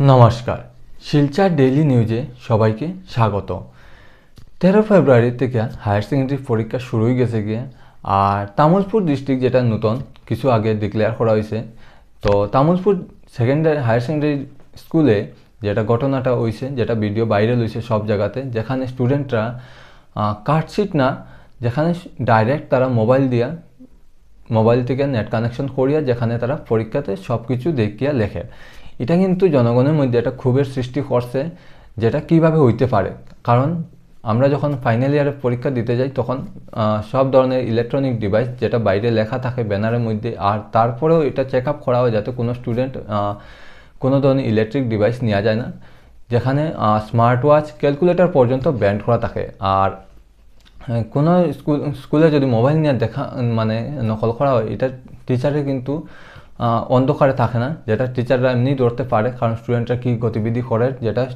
নমস্কার। শিলচর ডেইলি নিউজে সবাইকে স্বাগত। তেরো ফেব্রুয়ারি থেকে হায়ার সেকেন্ডারি পরীক্ষা শুরু হয়ে গেছে গিয়ে, আর তামুলপুর ডিস্ট্রিক্ট যেটা নতুন, কিছু আগে ডিক্লেয়ার করা হয়েছে। তো তামুলপুর সেকেন্ডারি হায়ার সেকেন্ডারি স্কুলে যেটা ঘটনাটা হয়েছে, যেটা ভিডিও ভাইরাল হয়েছে সব জায়গাতে, যেখানে স্টুডেন্টরা কার্ডশিট না, যেখানে ডাইরেক্ট তারা মোবাইল দিয়া মোবাইল থেকে নেট কানেকশন করিয়া যেখানে তারা পরীক্ষাতে সব কিছু দেখিয়া লেখে। এটা কিন্তু জনগণের মধ্যে একটা ক্ষোভের সৃষ্টি করছে, যেটা কীভাবে হইতে পারে? কারণ আমরা যখন ফাইনাল ইয়ারে পরীক্ষা দিতে যাই, তখন সব ধরনের ইলেকট্রনিক ডিভাইস যেটা বাইরে লেখা থাকে ব্যানারের মধ্যে, আর তারপরেও এটা চেক আপ করা হয় যাতে কোনো স্টুডেন্ট কোনো ধরনের ইলেকট্রিক ডিভাইস নেওয়া যায় না, যেখানে স্মার্ট ওয়াচ ক্যালকুলেটর পর্যন্ত ব্যান্ড করা থাকে। আর কোনো স্কুল, স্কুলে যদি মোবাইল নিয়ে দেখা মানে নকল করা হয়, এটা টিচারের কিন্তু অন্ধকারে থাকে না, যেটা টিচাররা এমনি ধরতে পারে, কারণ স্টুডেন্টরা কী গতিবিধি করে, যেটা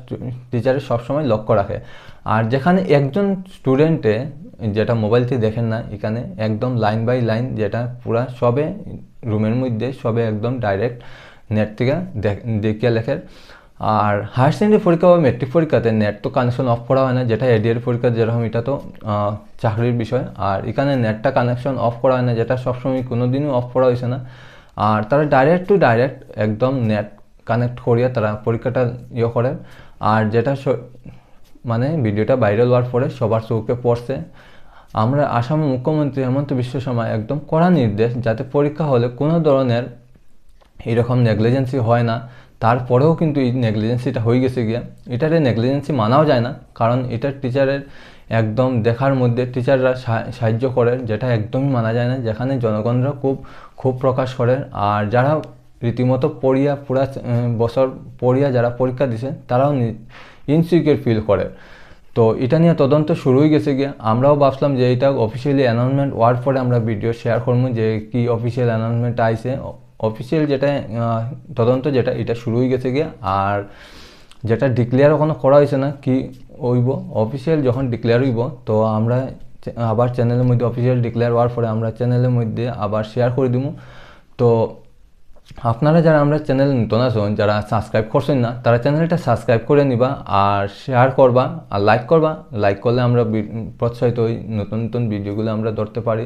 টিচারের সবসময় লক্ষ্য রাখে। আর যেখানে একজন স্টুডেন্টে যেটা মোবাইলটি দেখেন না, এখানে একদম লাইন বাই লাইন যেটা পুরা সবে রুমের মধ্যে, সবে একদম ডাইরেক্ট নেট থেকে দেখ- দেখিয়ে লেখে। আর হায়ার সেকেন্ডারি পরীক্ষা বা মেট্রিক পরীক্ষাতে নেট তো কানেকশন অফ করা হয় না, যেটা এডিআর পরীক্ষা যেরকম, এটা তো চাকরির বিষয়। আর এখানে নেটটা কানেকশন অফ করা হয় না, যেটা সবসময় কোনো দিনও অফ করা হয়েছে না। আর তারা ডাইরেক্ট টু ডাইরেক্ট একদম নেট কানেক্ট করিয়া তারা পরীক্ষাটা ইয়ে করে। আর যেটা মানে ভিডিওটা ভাইরাল হওয়ার পরে সবার চৌকে পড়ছে। আমরা আসামের মুখ্যমন্ত্রী হেমন্ত বিশ্ব শর্মা একদম কড়া নির্দেশ যাতে পরীক্ষা হলে কোনো ধরনের এরকম নেগলিজেন্সি হয় না। তারপরেও কিন্তু এই নেগলিজেন্সিটা হয়ে গেছে গিয়া। এটারে নেগলিজেন্সি মানাও যায় না। কারণ এটার টিচারের একদম দেখার মধ্যে টিচাররা সাহায্য করে যেটা একদমই মানা যায় না। যেখানে জনগণরা খুব খুব প্রকাশ করে আর যারা রীতিমতো পড়িয়া, পুরা বছর পড়িয়া যারা পরীক্ষা দিছে তারাও ইনসিকিউর ফিল করে। তো এটা নিয়ে তদন্ত শুরু হয়ে গেছে গিয়ে। আমরাও ভাবছিলাম যে এটা অফিসিয়ালি অ্যানাউন্সমেন্ট হওয়ার পরে আমরা ভিডিও শেয়ার করব যে কি অফিসিয়াল অ্যানাউন্সমেন্ট আইছে। অফিসিয়াল যেটা তদন্ত যেটা, এটা শুরু হয়ে গেছে গিয়ে। আর যেটা ডিক্লেয়ার এখনও করা হয়েছে না, কি হইব অফিসিয়াল যখন ডিক্লেয়ার হইব, তো আমরা আবার চ্যানেলের মধ্যে অফিসিয়াল ডিক্লেয়ার হওয়ার পরে আমরা চ্যানেলের মধ্যে আবার শেয়ার করে দিব তো আপনারা যারা আমরা চ্যানেল নতুন আছেন, যারা সাবস্ক্রাইব করছেন না, তারা চ্যানেলটা সাবস্ক্রাইব করে নিবা আর শেয়ার করবা আর লাইক করবা। লাইক করলে আমরা প্রোৎসাহিত হই, নতুন নতুন ভিডিওগুলো আমরা ধরতে পারি।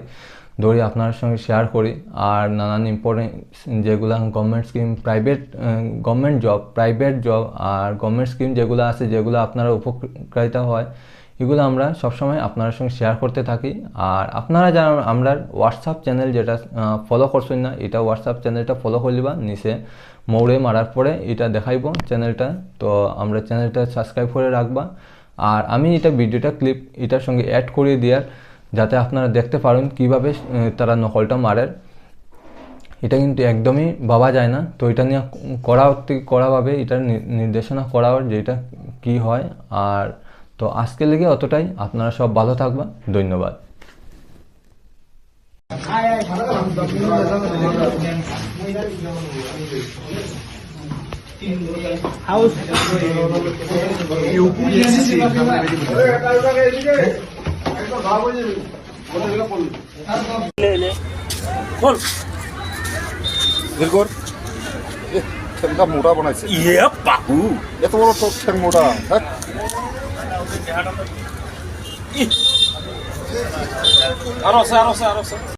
ধরে আপনার সঙ্গে শেয়ার করি। আর নানান ইম্পর্টেন্ট যেগুলো government scheme private government job private job আর গভর্নমেন্ট স্কিম যেগুলো আছে, যেগুলো আপনারা উপকারিতা হয়, এগুলো আমরা সবসময় আপনার সঙ্গে শেয়ার করতে থাকি। আর আপনারা যারা আমরা হোয়াটসঅ্যাপ চ্যানেল যেটা ফলো করছেন না, এটা হোয়াটসঅ্যাপ চ্যানেলটা ফলো করে নিবা নিচে মৌড়ে মারার পরে এটা দেখাইব চ্যানেলটা তো আমরা চ্যানেলটা সাবস্ক্রাইব করে রাখবা। আর আমি এটা ভিডিওটা ক্লিপ এটার সঙ্গে অ্যাড করে দেওয়ার যাতে আপনারা দেখতে পারেন কীভাবে তারা নকলটা মারে এটা কিন্তু একদমই ভাবা যায় না। তো এটা নিয়ে করা করাভাবে এটার নি- নির্দেশনা করা হয় যে এটা কী হয়। আর তো আজকে লেগে অতটাই। আপনারা সব ভালো থাকবা ধন্যবাদ। House. ঠ্যাংটা মোটা বানাইছে ইয়ে বাবু এত বড় তোর ঠ্যাং মোটা আরও আছে আরও আছে আরও আছে